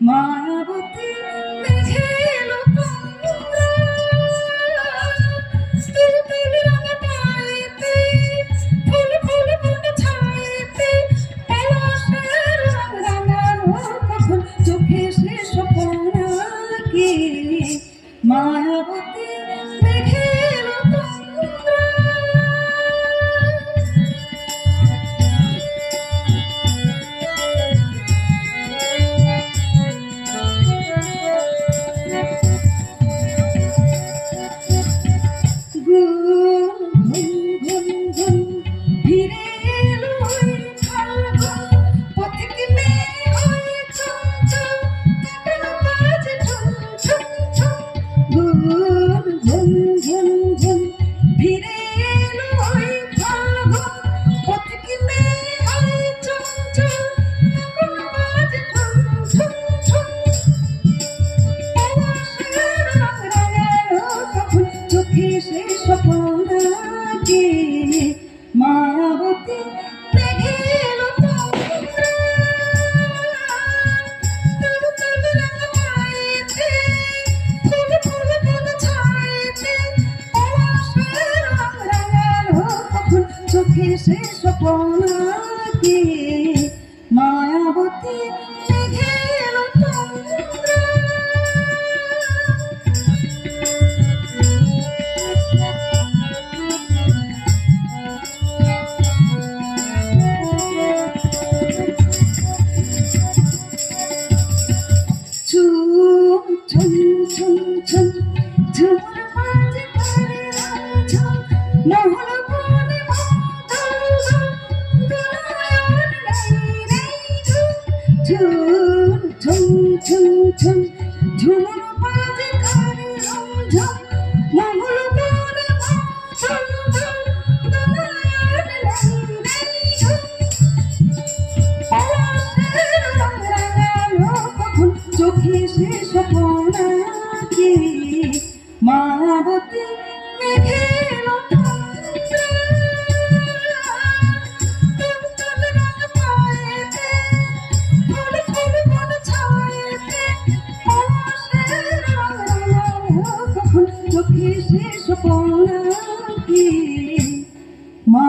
my চোখে সে স্বপ্ন কি to ঝুম ঝুম ঝুমুর বাজে কারে ঝুম মহুল পরে ঝুম চোখে সে সপনাকে মাবতী মা